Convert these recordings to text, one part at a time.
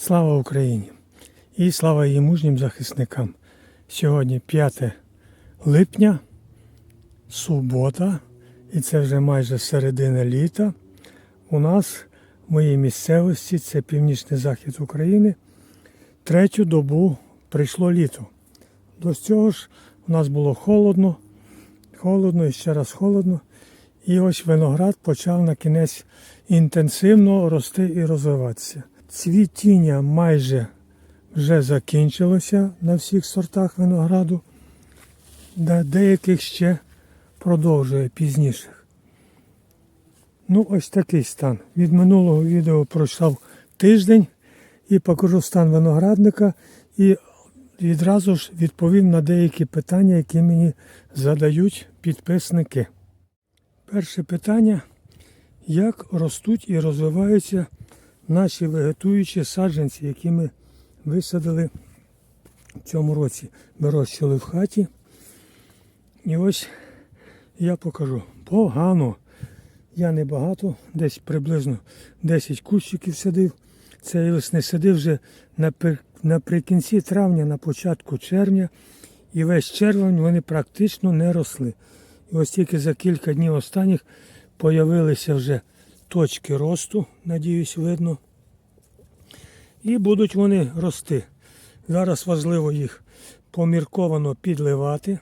Слава Україні! І слава її мужнім захисникам. Сьогодні 5 липня, субота, і це вже майже середина літа. У нас в моїй місцевості, це північний захід України, третю добу прийшло літо. До цього ж у нас було холодно, холодно і ще раз холодно. І ось виноград почав на кінець інтенсивно рости і розвиватися. Цвітіння майже вже закінчилося на всіх сортах винограду, де деяких ще продовжує пізніших. Ну, ось такий стан. Від минулого відео пройшов тиждень і покажу стан виноградника і відразу ж відповім на деякі питання, які мені задають підписники. Перше питання: як ростуть і розвиваються наші вегетуючі саджанці, які ми висадили в цьому році, вирощували в хаті. І ось я покажу. Погано. Я не багато, десь приблизно 10 кущиків садив. Цієї весни садив вже наприкінці травня, на початку червня. І весь червень вони практично не росли. І ось тільки за кілька днів останніх появилися вже точки росту, надіюсь, видно. І будуть вони рости. Зараз важливо їх помірковано підливати.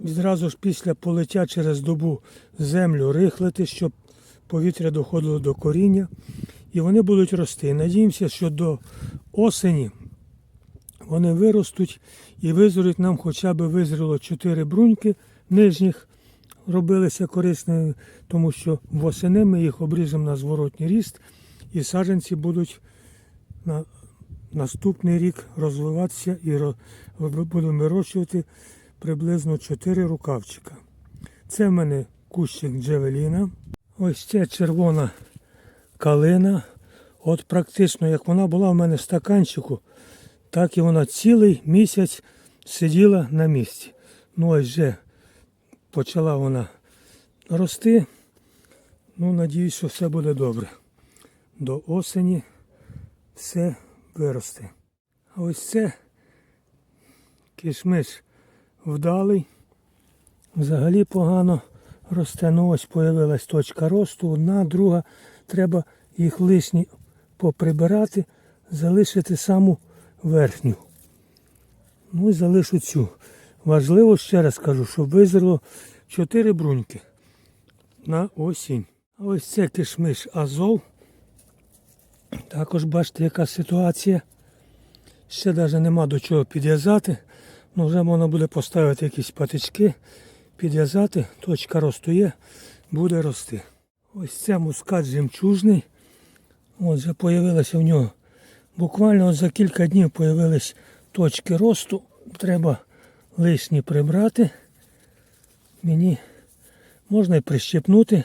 Відразу ж після полиття через добу землю рихлити, щоб повітря доходило до коріння. І вони будуть рости. Надіємося, що до осені вони виростуть і визруть нам хоча б визріло 4 бруньки нижніх, робилися корисними, тому що восени ми їх обріжемо на зворотній ріст, і саджанці будуть на наступний рік розвиватися і будемо вирощувати приблизно 4 рукавчика. Це в мене кущик джевеліна. Ось це червона калина. От практично як вона була в мене в стаканчику, так і вона цілий місяць сиділа на місці. Ну ось вже почала вона рости. Ну, надіюсь, що все буде добре. До осені все виросте. А ось це кишмиш вдалий. Взагалі погано росте. Ну ось появилась точка росту, одна, друга. Треба їх лишні поприбирати, залишити саму верхню. Ну і залишу цю. Важливо ще раз кажу, щоб визріло 4 бруньки на осінь. А ось це кишмиш Азов. Також бачите, яка ситуація. Ще навіть нема до чого підв'язати. Ну вже можна буде поставити якісь патички, підв'язати, точка росту є, буде рости. Ось це мускат жемчужний. От вже появилося в нього. Буквально за кілька днів появились точки росту. Треба лишні прибрати. Мені можна і прищепнути,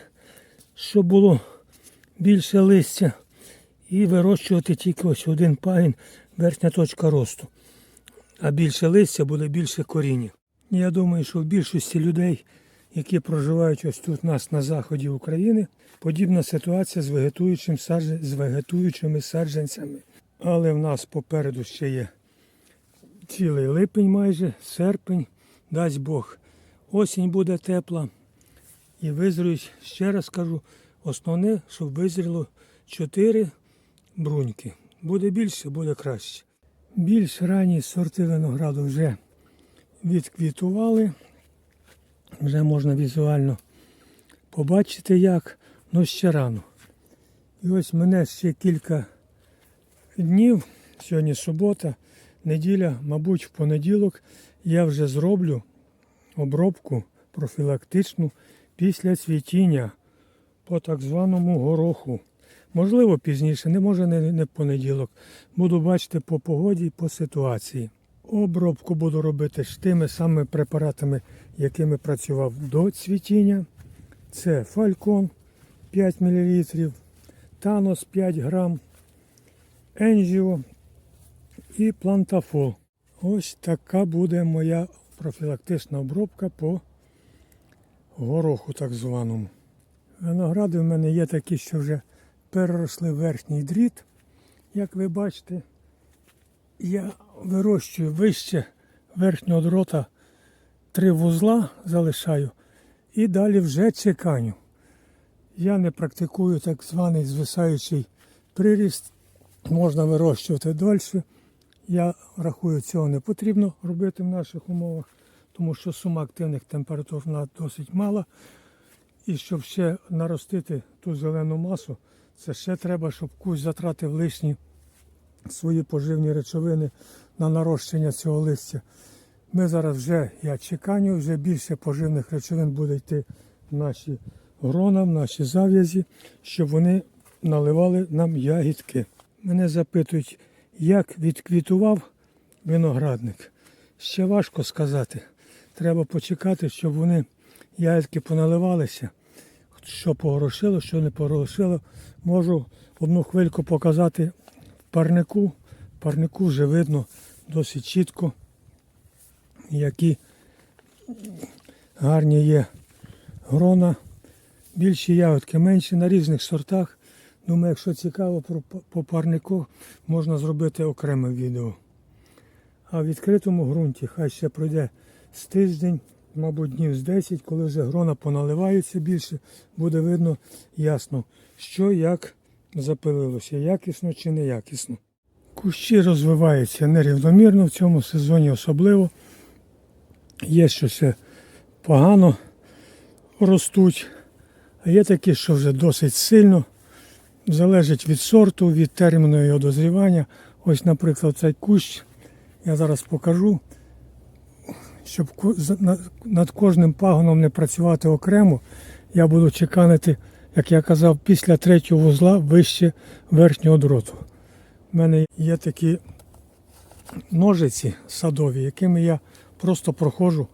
щоб було більше листя. І вирощувати тільки ось один пагін, верхня точка росту. А більше листя буде більше коріння. Я думаю, що в більшості людей, які проживають ось тут у нас на заході України, подібна ситуація з, вегетуючим з вегетуючими саджанцями. Але в нас попереду ще є цілий липень майже, серпень, дасть Бог. Осінь буде тепла. І визріють, ще раз кажу, основне, щоб визріло 4 бруньки. Буде більше, буде краще. Більш ранні сорти винограду вже відквітували. Вже можна візуально побачити як, але ще рано. І ось мене ще кілька днів, сьогодні субота, неділя, мабуть, в понеділок я вже зроблю обробку профілактичну після цвітіння по так званому гороху. Можливо, пізніше, не може не, в понеділок. Буду бачити по погоді і по ситуації. Обробку буду робити ж тими самими препаратами, якими працював до цвітіння. Це фалькон 5 мл, Танос 5 грам, Енжіо і плантафол. Ось така буде моя профілактична обробка по гороху так званому. Виногради в мене є такі, що вже переросли верхній дріт. Як ви бачите, я вирощую вище верхнього дрота три вузла залишаю і далі вже чеканю. Я не практикую так званий звисаючий приріст. Можна вирощувати далі. Я рахую, цього не потрібно робити в наших умовах, тому що сума активних температур в нас досить мала. І щоб ще наростити ту зелену масу, це ще треба, щоб кусь затратив лишні свої поживні речовини на нарощення цього листя. Ми зараз вже, я чеканю, вже більше поживних речовин буде йти в наші грона, в наші зав'язі, щоб вони наливали нам ягідки. Мене запитують, як відквітував виноградник. Ще важко сказати. Треба почекати, щоб вони ягідки поналивалися. Що погорошило, що не погорошило. Можу одну хвильку показати парнику. Парнику вже видно досить чітко, які гарні є грона. Більші ягодки, менші на різних сортах. Думаю, якщо цікаво про по парнику, можна зробити окреме відео. А в відкритому ґрунті хай ще пройде з тиждень, мабуть, днів з 10, коли вже грона поналиваються більше, буде видно ясно, що як запилилося, якісно чи неякісно. Кущі розвиваються нерівномірно в цьому сезоні особливо. Є що ще погано ростуть, а є такі, що вже досить сильно. Залежить від сорту, від терміну його дозрівання. Ось, наприклад, цей кущ я зараз покажу, щоб над кожним пагоном не працювати окремо, я буду чеканити, як я казав, після третього вузла вище верхнього дроту. У мене є такі ножиці садові, якими я просто проходжу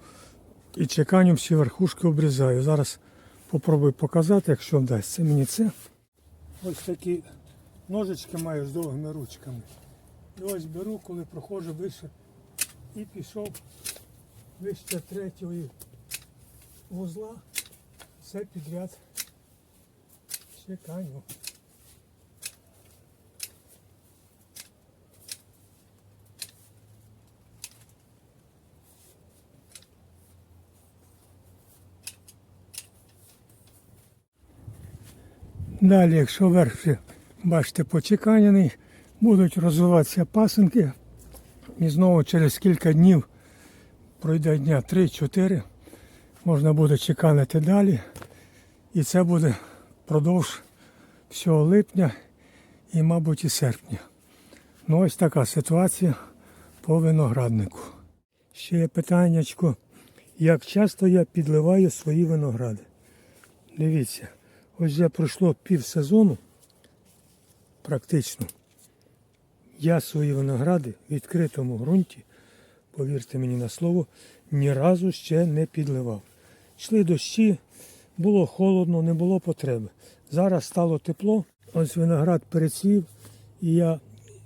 і чеканням всі верхушки обрізаю. Зараз попробую показати, якщо вдасться мені це. Ось такі ножички маю з довгими ручками. І ось беру, коли проходжу вище і пішов вище третього вузла, все підряд чеканю. Далі, якщо верх бачите, почеканяний, будуть розвиватися пасинки. І знову через кілька днів пройде дня 3-4, можна буде чеканити далі. І це буде впродовж всього липня і, мабуть, і серпня. Ну ось така ситуація по винограднику. Ще є питаннячко, як часто я підливаю свої виногради. Дивіться, ось вже пройшло пів сезону, практично. Я свої виногради в відкритому ґрунті, повірте мені на слово, ні разу ще не підливав. Йшли дощі, було холодно, не було потреби. Зараз стало тепло, ось виноград перецвів, і я,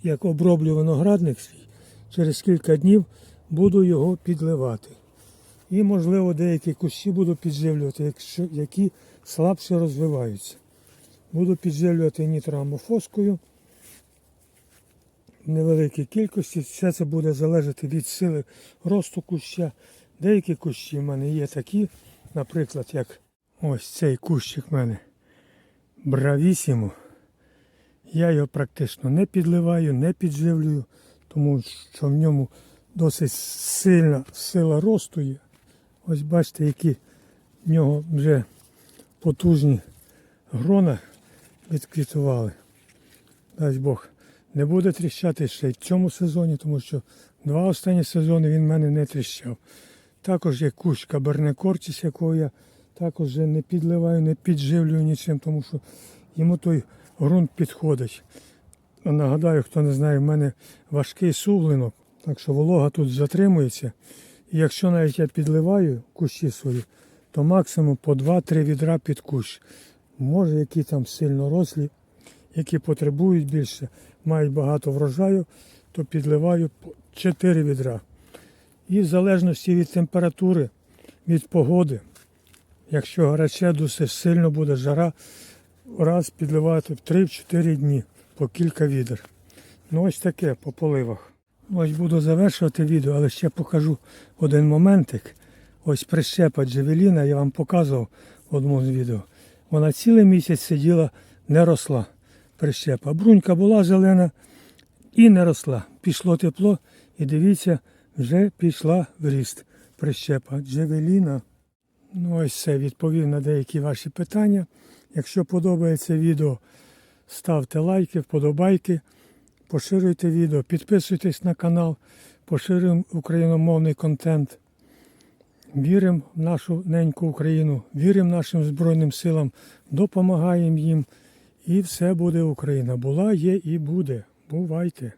як оброблю виноградник свій, через кілька днів буду його підливати. І, можливо, деякі кущі буду підживлювати, які слабше розвиваються. Буду підживлювати нітроамофоскою в невеликій кількості. Все це буде залежати від сили росту куща. Деякі кущі в мене є такі, наприклад, як ось цей кущик в мене бравісімо. Я його практично не підливаю, не підживлюю, тому що в ньому досить сильна сила росту є. Ось бачите, які в нього вже потужні грона відквітували. Дасть Бог, не буде тріщати ще й в цьому сезоні, тому що два останні сезони він в мене не тріщав. Також є кущ каберне кортіс, якого я також не підливаю, не підживлюю нічим, тому що йому той ґрунт підходить. Нагадаю, хто не знає, в мене важкий суглинок, так що волога тут затримується. І якщо навіть я підливаю кущі свої, то максимум по 2-3 відра під кущ. Може, які там сильно рослі, які потребують більше, мають багато врожаю, то підливаю по 4 відра. І в залежності від температури, від погоди, якщо гаряче досить сильно буде жара, раз підливати в 3-4 дні по кілька відер. Ну ось таке по поливах. Ось буду завершувати відео, але ще покажу один моментик. Ось прищепа Джевеліна, я вам показував в одному з відео. Вона цілий місяць сиділа, не росла прищепа. Брунька була зелена і не росла. Пішло тепло, і дивіться, вже пішла в ріст прищепа Джевеліна. Ну ось все, відповів на деякі ваші питання. Якщо подобається відео, ставте лайки, вподобайки, поширюйте відео, підписуйтесь на канал, поширюємо україномовний контент. Віримо в нашу неньку Україну, віримо нашим Збройним силам, допомагаємо їм. І все буде Україна. Була, є і буде. Бувайте!